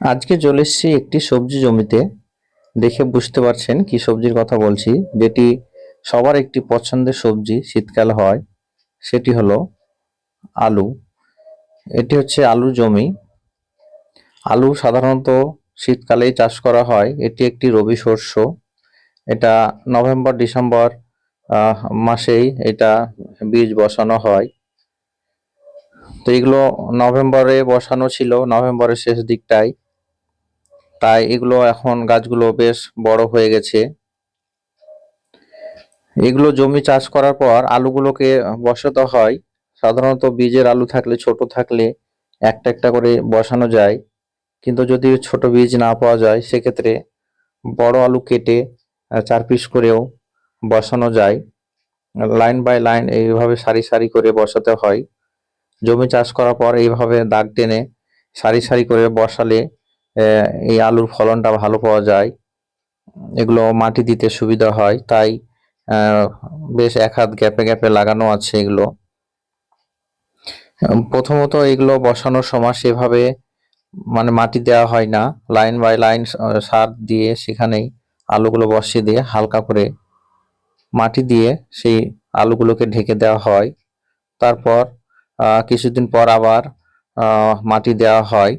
আজকে চলে এসেছি একটি সবজি জমিতে। দেখে বুঝতে পারছেন কি সবজির কথা বলছি। যেটি সবার একটি পছন্দের সবজি শীতকাল হয়, সেটি হলো আলু। এটি হচ্ছে আলু জমি। আলু সাধারণত শীতকালেই চাষ করা হয়। এটি একটি রবি শস্য। এটা নভেম্বর, ডিসেম্বর মাসেই এটা বীজ বসানো হয়। তো এগুলো নভেম্বরে বসানো ছিল, নভেম্বরের শেষ দিকটায়। তাই এগুলো এখন গাছগুলো বেশ বড় হয়ে গেছে। এগুলো জমি চাষ করার পর আলুগুলোকে বসাতে হয়। সাধারণত বীজের আলু থাকলে, ছোট থাকলে একটা একটা করে বসানো যায়। কিন্তু যদি ছোট বীজ না পাওয়া যায়, সেক্ষেত্রে বড় আলু কেটে চার পিস করেও বসানো যায়। লাইন বাই লাইন এইভাবে সারি সারি করে বসাতে হয়। জমি চাষ করার পর এইভাবে দাগ টেনে সারি সারি করে বসালে এই আলুর ফলনটা ভালো পাওয়া যায়। এগুলো মাটি দিতে সুবিধা হয়, তাই বেশ এক হাত গ্যাপে গ্যাপে লাগানো আছে এগুলো। প্রথমত এগুলো বসানোর সময় সেভাবে মানে মাটি দেওয়া হয় না, লাইন বাই লাইন সার দিয়ে সেখানেই আলুগুলো বসিয়ে দিয়ে হালকা করে মাটি দিয়ে সেই আলুগুলোকে ঢেকে দেওয়া হয়। তারপর কিছুদিন পর আবার মাটি দেওয়া হয়।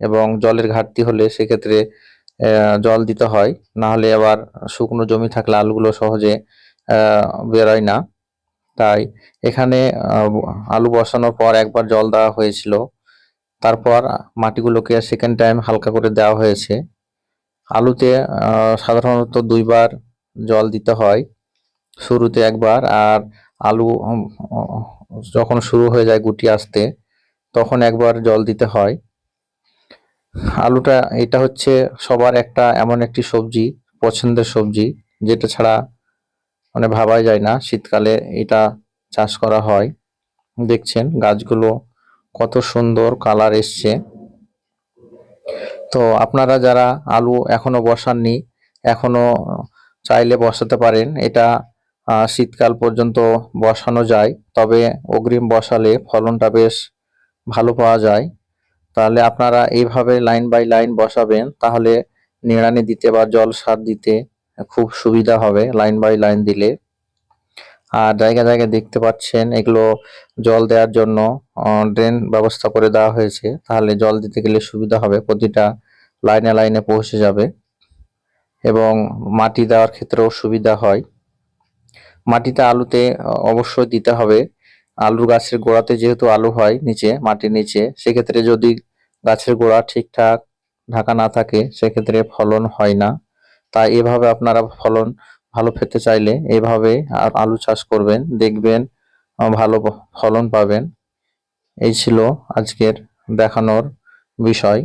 এবং জলের ঘাটতি হলে সেক্ষেত্রে জল দিতে হয়। না হলে আবার শুকনো জমি থাকলে আলুগুলো সহজে বেরোয় না। তাই এখানে আলু বসানোর পর একবার জল দেওয়া হয়েছিল। তারপর মাটিগুলোকে সেকেন্ড টাইম হালকা করে দেওয়া হয়েছে। আলুতে সাধারণত দুইবার জল দিতে হয়, শুরুতে একবার। আর আলু যখন শুরু হয়ে যায় গুটি আসতে, তখন একবার জল দিতে হয়। আলুটা, এটা হচ্ছে সবার একটা এমন একটি সবজি, পছন্দের সবজি, যেটা ছাড়া মানে ভাবাই যায় না। শীতকালে এটা চাষ করা হয়। দেখছেন গাছগুলো কত সুন্দর কালার এসছে। তো আপনারা যারা আলু এখনও বসাননি, এখনও চাইলে বসাতে পারেন। এটা শীতকাল পর্যন্ত বসানো যায়, তবে অগ্রিম বসালে ফলনটা বেশ ভালো পাওয়া যায়। তাহলে আপনারা এইভাবে লাইন বাই লাইন বসাবেন, তাহলে নিড়ানি দিতে বা জল সার দিতে খুব সুবিধা হবে লাইন বাই লাইন দিলে। আর জায়গা জায়গায় দেখতে পাচ্ছেন, এগুলো জল দেওয়ার জন্য ড্রেন ব্যবস্থা করে দেওয়া হয়েছে। তাহলে জল দিতে গেলে সুবিধা হবে, প্রতিটা লাইনে লাইনে পৌঁছে যাবে। এবং মাটি দেওয়ার ক্ষেত্রেও সুবিধা হয়। মাটিতে আলুতে অবশ্যই দিতে হবে। আলু গাছের গোড়াতে যেহেতু আলু হয় নিচে, মাটির নিচে, সেক্ষেত্রে যদি গাছের গোড়া ঠিকঠাক ঢাকা না থাকে, সেক্ষেত্রে ফলন হয় না। তাই এভাবে আপনারা ফলন ভালো পেতে চাইলে এভাবে আলু চাষ করবেন, দেখবেন ভালো ফলন পাবেন। এই ছিল আজকের দেখানোর বিষয়।